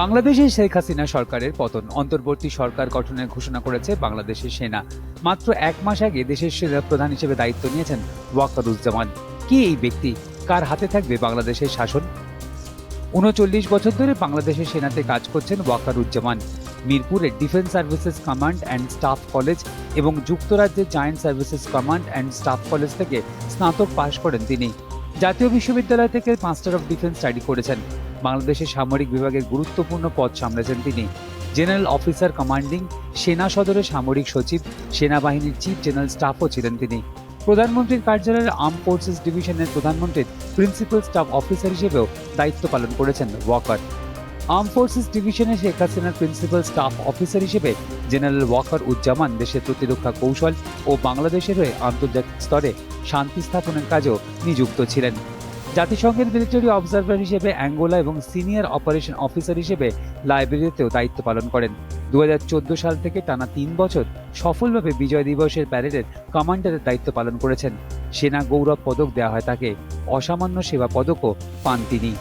বাংলাদেশে শেখ হাসিনা সরকারের পতন। অন্তর্বর্তী সরকার গঠনের ঘোষণা করেছে বাংলাদেশের সেনা। মাত্র এক মাস আগে দেশের সেনা প্রধান হিসেবে দায়িত্ব নিয়েছেন ওয়াকারুজ্জামান। কি এই ব্যক্তি? কার হাতে থাকবে বাংলাদেশের শাসন? উনচল্লিশ বছর ধরে বাংলাদেশের সেনাতে কাজ করছেন ওয়াকারুজ্জামান। মিরপুরের Defence Services Command and Staff College এবং যুক্তরাজ্যের Joint Services Command and Staff College থেকে স্নাতক পাশ করেন তিনি। জাতীয় বিশ্ববিদ্যালয় থেকে মাস্টার অফ ডিফেন্স স্টাডি করেছেন। বাংলাদেশের সামরিক বিভাগের গুরুত্বপূর্ণ পদ সামলেছেন তিনি। জেনারেল অফিসার কমান্ডিং সেনা সদরের সামরিক সচিব, সেনাবাহিনীর চিফ জেনারেল স্টাফও ছিলেন তিনি। প্রধানমন্ত্রীর কার্যালয়ের আর্ম ফোর্সেস ডিভিশনের প্রধানমন্ত্রীর প্রিন্সিপাল স্টাফ অফিসার হিসেবেও দায়িত্ব পালন করেছেন ওয়াকার আর্ম ফোর্সেস ডিভিশনে শেখ হাসিনার প্রিন্সিপাল স্টাফ অফিসার হিসেবে জেনারেল ওয়াকার উজ্জামান দেশের প্রতিরক্ষা কৌশল ও বাংলাদেশের হয়ে আন্তর্জাতিক স্তরে শান্তি স্থাপনের কাজেও নিযুক্ত ছিলেন। জাতিসংঘের মিলিটারি অবজারভার হিসেবে অ্যাঙ্গোলা এবং সিনিয়র অপারেশন অফিসার হিসেবে লাইব্রেরিতেও দায়িত্ব পালন করেন। দু হাজার চোদ্দ সাল থেকে টানা তিন বছর সফলভাবে বিজয় দিবসের প্যারেডের কমান্ডারের দায়িত্ব পালন করেছেন। সেনা গৌরব পদক দেওয়া হয় তাকে। অসামান্য সেবা পদকও পান তিনি।